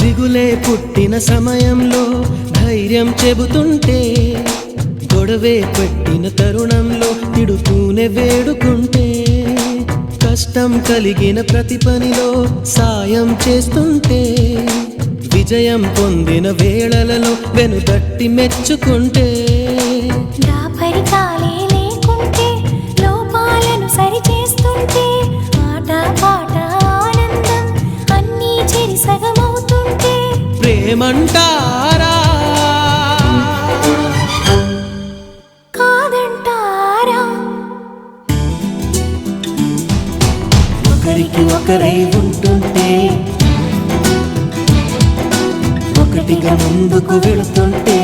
దిగులే పుట్టిన సమయంలో ధైర్యం చెబుతుంటే గొడవే పెట్టిన తరుణంలో తిడుతూనే వేడుకుంటే కష్టం కలిగిన ప్రతి పనిలో సాయం చేస్తుంటే విజయం పొందిన వేళలలో వెనుదట్టి మెచ్చుకుంటే ప్రేమంటారా? కాదంటారా? ఒకరికి ఒకరై ఉంటుంటే ఒకటిగా ముందుకు వెళుతుంటే